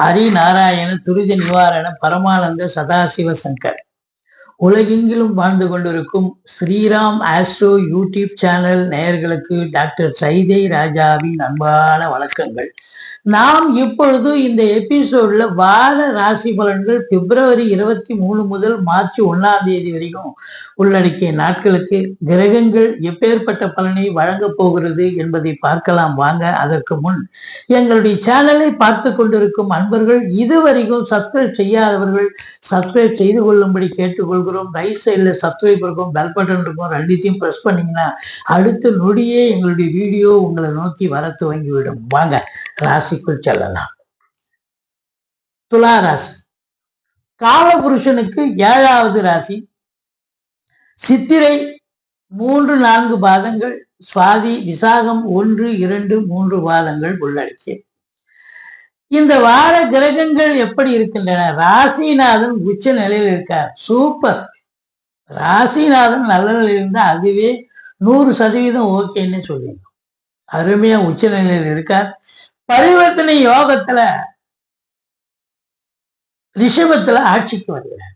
ஹரி நாராயண துரித நிவாரண பரமானந்த சதாசிவ சங்கர். உலகெங்கிலும் வாழ்ந்து கொண்டிருக்கும் ஸ்ரீராம் ஆஸ்ட்ரோ யூடியூப் சேனல் நேயர்களுக்கு டாக்டர் சைதை ராஜாவின் அன்பான வணக்கங்கள். நாம் இப்பொழுது இந்த எபிசோட்ல வார ராசி பலன்கள் பிப்ரவரி இருபத்தி மூணு முதல் மார்ச் ஒன்னாம் தேதி வரைக்கும் உள்ளடக்கிய நாட்களுக்கு கிரகங்கள் எப்பேற்பட்ட பலனை வழங்கப் போகிறது என்பதை பார்க்கலாம் வாங்க. அதற்கு முன் எங்களுடைய சேனலை பார்த்து கொண்டிருக்கும் அன்பர்கள் இதுவரைக்கும் சப்ஸ்கிரைப் செய்யாதவர்கள் சப்ஸ்கிரைப் செய்து கொள்ளும்படி கேட்டுக்கொள்கிறோம். ரைட் சைடில் சப்ஸ்கிரைப் இருக்கும் பெல் பட்டன் இருக்கும் ரெண்டுத்தையும் ப்ரெஸ் பண்ணீங்கன்னா அடுத்த நொடியே எங்களுடைய வீடியோ உங்களை நோக்கி வர துவங்கிவிடும். வாங்க. ராசிக்குள் செல்லலாம். துலா ராசி. காலபுருஷனுக்கு ஏழாவது ராசி. சித்திரை மூன்று நான்கு பாதங்கள். சுவாதி விசாகம் ஒன்று இரண்டு மூன்று பாதங்கள் உள்ளடக்கிய. இந்த வார கிரகங்கள் எப்படி இருக்கின்றன? ராசிநாதன் உச்ச நிலையில் இருக்கார். சூப்பர். ராசிநாதன் நல்ல நிலையில் இருந்தா அதுவே நூறு சதவீதம் ஓகேன்னு சொல்லிடணும். அருமையா உச்ச நிலையில் இருக்கார். பரிவர்த்தனை யோகத்துல ரிஷபத்துல ஆட்சிக்கு வருகிறார்.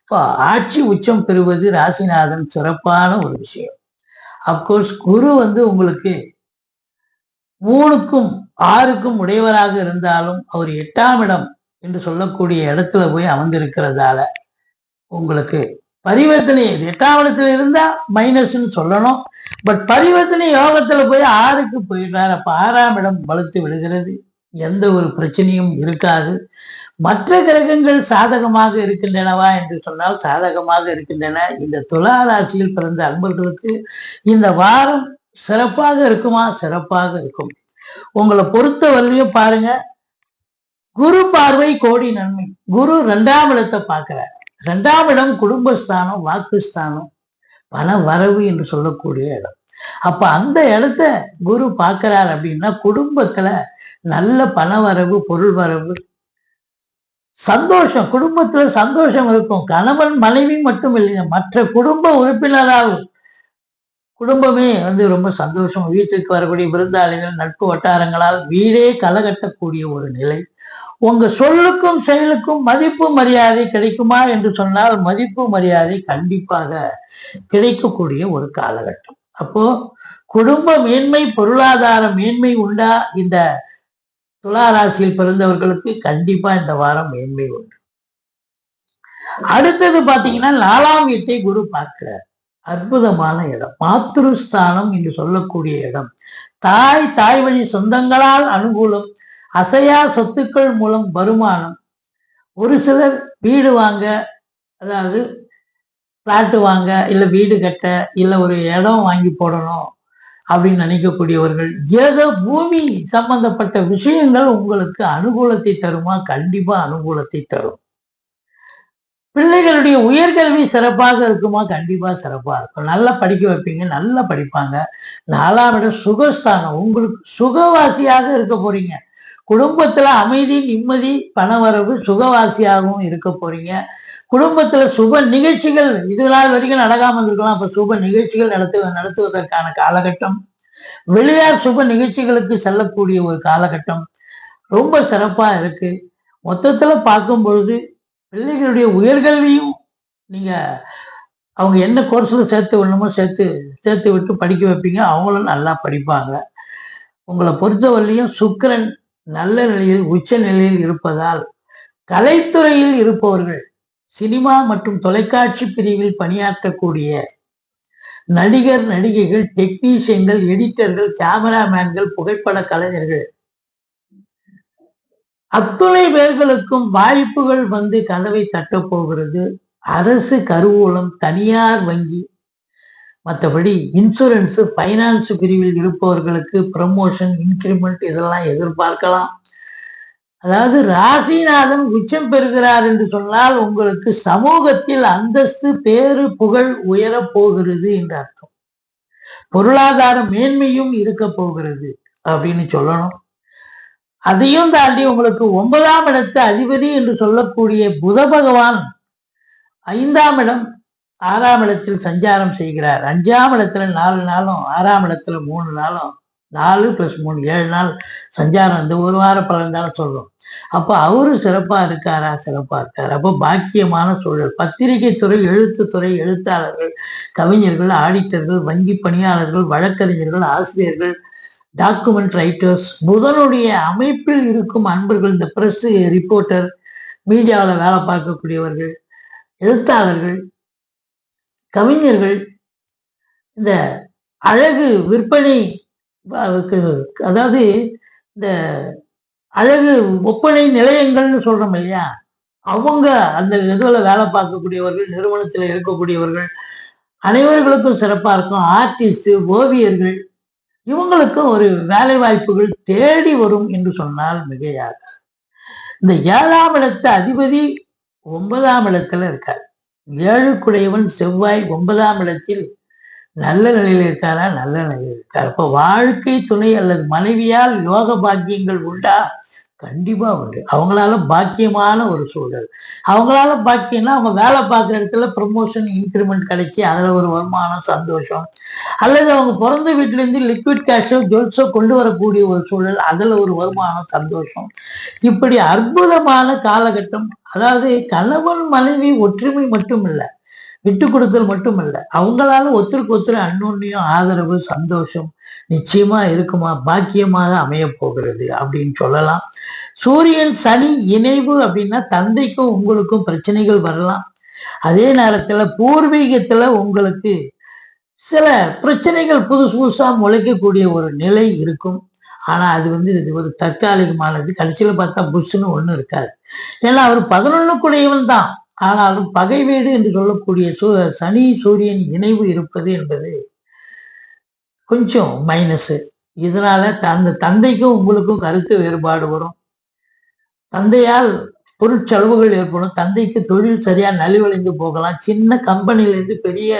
இப்போ ஆட்சி உச்சம் பெறுவது ராசிநாதன் சிறப்பான ஒரு விஷயம். அப்கோர்ஸ் குரு வந்து உங்களுக்கு மூணுக்கும் ஆறுக்கும் உடையவராக இருந்தாலும் அவர் எட்டாம் இடம் என்று சொல்லக்கூடிய இடத்துல போய் அமர்ந்திருக்கிறதால உங்களுக்கு பரிவர்த்தனை எட்டாம் இருந்தா மைனஸ்ன்னு சொல்லணும். பட் பரிவர்த்தனை யோகத்துல போய் ஆறுக்கு போயிடுறாரு அப்ப ஆறாம் இடம் வலுத்து விடுகிறது. எந்த ஒரு பிரச்சனையும் இருக்காது. மற்ற கிரகங்கள் சாதகமாக இருக்கின்றனவா என்று சொன்னால் சாதகமாக இருக்கின்றன. இந்த துலா ராசியில் பிறந்த அன்பர்களுக்கு இந்த வாரம் சிறப்பாக இருக்குமா? சிறப்பாக இருக்கும். உங்களை பொறுத்த வரலையும் பாருங்க. குரு பார்வை கோடி நன்மை. குரு ரெண்டாம் இடத்தை பார்க்கிறார். ரெண்டாம் இடம் குடும்பஸ்தானம் வாக்குஸ்தானம் பண வரவு என்று சொல்லக்கூடிய இடம். அப்ப அந்த இடத்த குரு பார்க்கிறார் அப்படின்னா குடும்பத்துல நல்ல பண வரவு பொருள் வரவு சந்தோஷம். குடும்பத்துல சந்தோஷம் இருக்கும். கணவன் மனைவி மட்டும் இல்லைங்க. மற்ற குடும்ப உறுப்பினராகும் குடும்பமே வந்து ரொம்ப சந்தோஷம். வீட்டுக்கு வரக்கூடிய விருந்தாளிகள் நட்பு வட்டாரங்களால் வீடே கலகட்டக்கூடிய ஒரு நிலை. உங்க சொல்லுக்கும் செயலுக்கும் மதிப்பு மரியாதை கிடைக்குமா என்று சொன்னால் மதிப்பு மரியாதை கண்டிப்பாக கிடைக்கக்கூடிய ஒரு காலகட்டம். அப்போ குடும்ப மேன்மை பொருளாதார மேன்மை உண்டா? இந்த துலா ராசியில் பிறந்தவர்களுக்கு கண்டிப்பா இந்த வாரம் மேன்மை உண்டு. அடுத்தது பாத்தீங்கன்னா நாலாம் வீட்டை குரு பார்க்கிறார். அற்புதமான இடம். மாத்ருஸ்தானம் என்று சொல்லக்கூடிய இடம். தாய் தாய் வழி சொந்தங்களால் அனுகூலம் அசையா சொத்துக்கள் மூலம் வருமானம். ஒரு சிலர் வீடு வாங்க அதாவது பிளாட்டு வாங்க இல்லை வீடு கட்ட இல்லை ஒரு இடம் வாங்கி போடணும் அப்படின்னு நினைக்கக்கூடியவர்கள் ஏதோ பூமி சம்பந்தப்பட்ட விஷயங்கள் உங்களுக்கு அனுகூலத்தை தருமா? கண்டிப்பா அனுகூலத்தை தரும். பிள்ளைகளுடைய உயர்கல்வி சிறப்பாக இருக்குமா? கண்டிப்பா சிறப்பா இருக்கும். நல்லா படிக்க வைப்பீங்க நல்லா படிப்பாங்க. நாலாம் இடம் சுகஸ்தானம். உங்களுக்கு சுகவாசியாக இருக்க போறீங்க. குடும்பத்துல அமைதி நிம்மதி பணவரவு சுகவாசியாகவும் இருக்க போறீங்க. குடும்பத்துல சுப நிகழ்ச்சிகள் இது நாள் வரைக்கும் நடக்காமல் இருந்திருக்கலாம். அப்ப சுப நிகழ்ச்சிகள் நடத்து நடத்துவதற்கான காலகட்டம். வெளியார் சுப நிகழ்ச்சிகளுக்கு செல்லக்கூடிய ஒரு காலகட்டம். ரொம்ப சிறப்பா இருக்கு. மொத்தத்துல பார்க்கும் பொழுது பிள்ளைகளுடைய உயர்கல்வியும் நீங்கள் அவங்க என்ன கோர்ஸில் சேர்த்து விடணுமோ சேர்த்து சேர்த்து விட்டு படிக்க வைப்பீங்க. அவங்களும் நல்லா படிப்பாங்க. உங்களை பொறுத்தவரையிலையும் சுக்கரன் நல்ல நிலையில் உச்ச நிலையில் இருப்பதால் கலைத்துறையில் இருப்பவர்கள் சினிமா மற்றும் தொலைக்காட்சி பிரிவில் பணியாற்றக்கூடிய நடிகர் நடிகைகள் டெக்னீஷியன்கள் எடிட்டர்கள் கேமராமேன்கள் புகைப்பட கலைஞர்கள் அத்துணை பேர்களுக்கும் வாய்ப்புகள் வந்து கதவை தட்டப்போகிறது அரசு கருவூலம் தனியார் வங்கி. மற்றபடி இன்சூரன்ஸ் ஃபைனான்ஸ் பிரிவில் இருப்பவர்களுக்கு ப்ரமோஷன் இன்கிரிமெண்ட் இதெல்லாம் எதிர்பார்க்கலாம். அதாவது ராசிநாதன் உச்சம் பெறுகிறார் என்று சொன்னால் உங்களுக்கு சமூகத்தில் அந்தஸ்து பேரு புகழ் உயரப் போகிறது என்று அர்த்தம். பொருளாதார மேன்மையும் இருக்க போகிறது அப்படின்னு சொல்லணும். அதையும் தாண்டி உங்களுக்கு ஒன்பதாம் இடத்து அதிபதி என்று சொல்லக்கூடிய புத பகவான் ஐந்தாம் இடம் ஆறாம் இடத்தில் சஞ்சாரம் செய்கிறார். அஞ்சாம் இடத்துல நாலு நாளும் ஆறாம் இடத்துல மூணு நாளும் நாலு ப்ளஸ் மூணு ஏழு நாள் சஞ்சாரம் இந்த ஒரு வார பலன் தானே சொல்றோம். அப்போ அவரு சிறப்பாக இருக்காரா? சிறப்பாக இருக்கார். அப்போ பாக்கியமான சூழல். பத்திரிகை துறை எழுத்துத்துறை எழுத்தாளர்கள் கவிஞர்கள் ஆடிட்டர்கள் வங்கி பணியாளர்கள் வழக்கறிஞர்கள் ஆசிரியர்கள் டாக்குமெண்ட் ரைட்டர்ஸ் புதனுடைய அமைப்பில் இருக்கும் அன்பர்கள் இந்த பிரஸ் ரிப்போர்ட்டர் மீடியாவில் வேலை பார்க்கக்கூடியவர்கள் எழுத்தாளர்கள் கவிஞர்கள் இந்த அழகு விற்பனை அதாவது இந்த அழகு ஒப்பனை நிலையங்கள்னு சொல்றோம் இல்லையா? அவங்க அந்த இதில் வேலை பார்க்கக்கூடியவர்கள் நிறுவனத்தில் இருக்கக்கூடியவர்கள் அனைவர்களுக்கும் சிறப்பாக இருக்கும். ஆர்டிஸ்ட் ஓவியர்கள் இவங்களுக்கும் ஒரு வேலை வாய்ப்புகள் தேடி வரும் என்று சொன்னால் மிகையாக. இந்த ஏழாம் இடத்து அதிபதி ஒன்பதாம் இடத்துல இருக்கார். ஏழுக்குடையவன் செவ்வாய் ஒன்பதாம் இடத்தில் நல்ல நிலையில் இருக்காரா? நல்ல நிலையில் இருக்கார். இப்போ வாழ்க்கை துணை அல்லது மனைவியால் யோக பாக்கியங்கள் உண்டா? கண்டிப்பா உண்டு. அவங்களால பாக்கியமான ஒரு சூழல். அவங்களால பாக்கியம்னா அவங்க வேலை பார்க்குற இடத்துல ப்ரமோஷன் இன்க்ரிமெண்ட் கிடைச்சி அதுல ஒரு வருமானம் சந்தோஷம். அல்லது அவங்க பிறந்த வீட்டிலேருந்து லிக்விட் கேஷோ ஜுவல்ஸோ கொண்டு வரக்கூடிய ஒரு சூழல் அதுல ஒரு வருமானம் சந்தோஷம். இப்படி அற்புதமான காலகட்டம் அதாவது கணவன் மனைவி ஒற்றுமை மட்டும் இல்லை விட்டு கொடுத்தல் மட்டும் அவங்களால ஒருத்தருக்கு ஒருத்தர் அன்னொன்னையும் ஆதரவு சந்தோஷம் நிச்சயமா இருக்குமா? பாக்கியமாக அமைய போகிறது அப்படின்னு சொல்லலாம். சூரியன் சனி இணைவு அப்படின்னா தந்தைக்கும் உங்களுக்கும் பிரச்சனைகள் வரலாம். அதே நேரத்துல பூர்வீகத்துல உங்களுக்கு சில பிரச்சனைகள் புதுசு புதுசா முளைக்கக்கூடிய ஒரு நிலை இருக்கும். ஆனா அது வந்து இது ஒரு தற்காலிகமானது. கடைசியில பார்த்தா புஷ்ஷுன்னு ஒன்றும் இருக்காது. ஏன்னா அவர் பதினொன்னுக்குடையவன் தான். ஆனாலும் பகை வீடு என்று சொல்லக்கூடிய சனி சூரியன் இணைவு இருப்பது என்பது கொஞ்சம் மைனஸு இதனால அந்த தந்தைக்கும் உங்களுக்கும் கருத்து வேறுபாடு வரும். தந்தையால் பொருட்செலவுகள் ஏற்படும். தந்தைக்கு தொழில் சரியா நலிவடைந்து போகலாம். சின்ன கம்பெனிலேருந்து பெரிய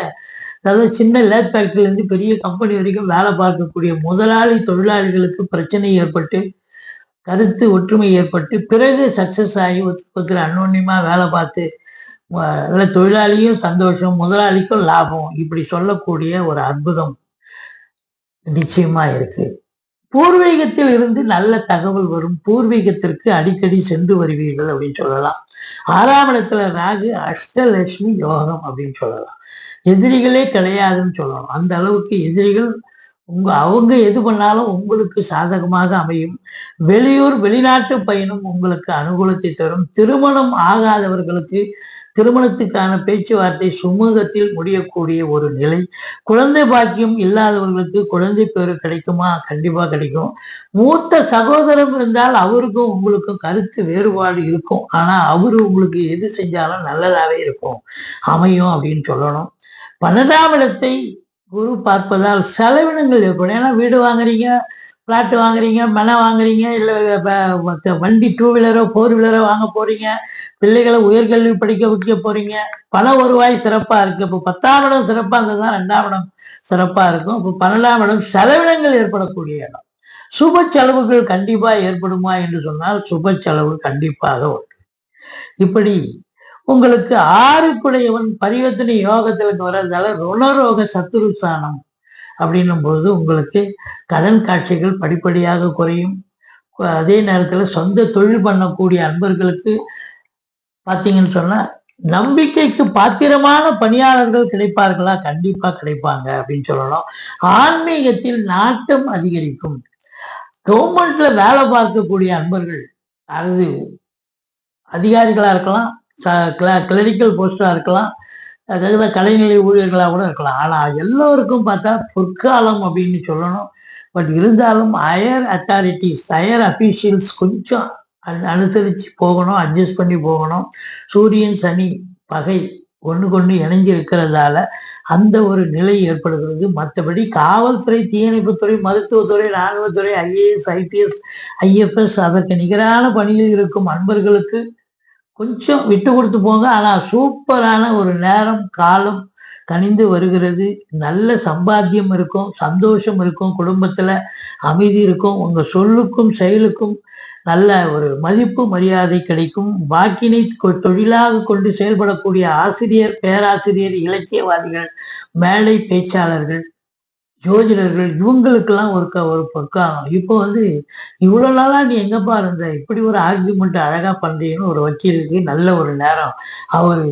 அதாவது சின்ன லேத் ஃபேக்டரியிலேருந்து பெரிய கம்பெனி வரைக்கும் வேலை பார்க்கக்கூடிய முதலாளி தொழிலாளிகளுக்கு பிரச்சனை ஏற்பட்டு கருத்து ஒற்றுமை ஏற்பட்டு பிறகு சக்சஸ் ஆகி ஒருத்தருக்கு அன்னோன்யமாக வேலை பார்த்து தொழிலாளியும் சந்தோஷம் முதலாளிக்கும் லாபம் இப்படி சொல்லக்கூடிய ஒரு அற்புதம் நிச்சயமா இருக்கு. பூர்வீகத்தில் இருந்து நல்ல தகவல் வரும். பூர்வீகத்திற்கு அடிக்கடி சென்று வருவீர்கள் அப்படின்னு சொல்லலாம். ஆறாம் இடத்துல ராகு அஷ்டலட்சுமி யோகம் அப்படின்னு சொல்லலாம். எதிரிகளே கிடையாதுன்னு சொல்லலாம். அந்த அளவுக்கு எதிரிகள் உங்க அவங்க எது பண்ணாலும் உங்களுக்கு சாதகமாக அமையும். வெளியூர் வெளிநாட்டு பயணம் உங்களுக்கு அனுகூலத்தை தரும். திருமணம் ஆகாதவர்களுக்கு திருமணத்துக்கான பேச்சுவார்த்தை சுமூகத்தில் முடியக்கூடிய ஒரு நிலை. குழந்தை பாக்கியம் இல்லாதவர்களுக்கு குழந்தை பேரு கிடைக்குமா? கண்டிப்பா கிடைக்கும். மூத்த சகோதரம் இருந்தால் அவருக்கும் உங்களுக்கும் கருத்து வேறுபாடு இருக்கும். ஆனா அவரு உங்களுக்கு எது செஞ்சாலும் நல்லதாவே இருக்கும். அமையும் அப்படின்னு சொல்லணும். பன்னெண்டாம் இடத்தை குரு பார்ப்பதால் செலவினங்கள் ஏற்படும். ஏன்னா வீடு வாங்குறீங்க பிளாட் வாங்குறீங்க மனை வாங்குறீங்க இல்லை வண்டி டூ வீலரோ ஃபோர் வீலரோ வாங்க போறீங்க பிள்ளைகளை உயர்கல்வி படிக்க வைக்க போறீங்க பண வருவாய் சிறப்பா இருக்கு. இப்போ பத்தாம் இடம் சிறப்பா இருந்ததுதான் ரெண்டாம் இடம் சிறப்பா இருக்கும். இப்போ பன்னெண்டாம் இடம் செலவினங்கள் ஏற்படக்கூடிய இடம். சுப செலவுகள் கண்டிப்பா ஏற்படுமா என்று சொன்னால் சுப செலவு கண்டிப்பாக உண்டு. இப்படி உங்களுக்கு ஆறுக்குடையவன் பரிவர்த்தனை யோகத்திற்கு வர்றதால ருணரோக சத்துருஸ்தானம் அப்படின்னும் போது உங்களுக்கு கடன் காட்சிகள் படிப்படியாக குறையும். அதே நேரத்தில் சொந்த தொழில் பண்ணக்கூடிய அன்பர்களுக்கு பார்த்தீங்கன்னு சொன்னா நம்பிக்கைக்கு பாத்திரமான பணியாளர்கள் கிடைப்பார்களா? கண்டிப்பா கிடைப்பாங்க அப்படின்னு சொல்லணும். ஆன்மீகத்தில் நாட்டம் அதிகரிக்கும். கவர்மெண்ட்ல வேலை பார்க்கக்கூடிய அன்பர்கள் அது அதிகாரிகளா இருக்கலாம் கிளரிக்கல் போஸ்டா இருக்கலாம் தகுந்த கலைநிலை ஊழியர்களாக கூட இருக்கலாம். ஆனால் எல்லோருக்கும் பார்த்தா பொற்காலம் அப்படின்னு சொல்லணும். பட் இருந்தாலும் ஹையர் அத்தாரிட்டிஸ் ஹையர் அஃபீஷியல்ஸ் கொஞ்சம் அனுசரித்து போகணும் அட்ஜஸ்ட் பண்ணி போகணும். சூரியன் சனி பகை ஒன்று கொண்டு இணைஞ்சு இருக்கிறதால அந்த ஒரு நிலை ஏற்படுகிறது. மற்றபடி காவல்துறை தீயணைப்புத்துறை மருத்துவத்துறை இராணுவத்துறை ஐஏஎஸ் ஐபிஎஸ் ஐஎஃப்எஸ் அதற்கு நிகரான பணியில் இருக்கும் அன்பர்களுக்கு கொஞ்சம் விட்டு கொடுத்து போங்க. ஆனால் சூப்பரான ஒரு நேரம் காலம் கனிந்து வருகிறது. நல்ல சம்பாத்தியம் இருக்கும் சந்தோஷம் இருக்கும் குடும்பத்தில் அமைதி இருக்கும் உங்கள் சொல்லுக்கும் செயலுக்கும் நல்ல ஒரு மதிப்பு மரியாதை கிடைக்கும். வாக்கினை தொழிலாக கொண்டு செயல்படக்கூடிய ஆசிரியர் பேராசிரியர் இலக்கியவாதிகள் மேடை பேச்சாளர்கள் ஜோதிடர்கள் இவங்களுக்கெல்லாம் ஒரு ஒரு பக்கம். இப்போ வந்து இவ்வளோ நாளா நீ எங்கப்பா இருந்த? இப்படி ஒரு ஆர்குமெண்ட் அழகா பண்றீங்கன்னு ஒரு வக்கீலுக்கு நல்ல ஒரு நேரம். அவர்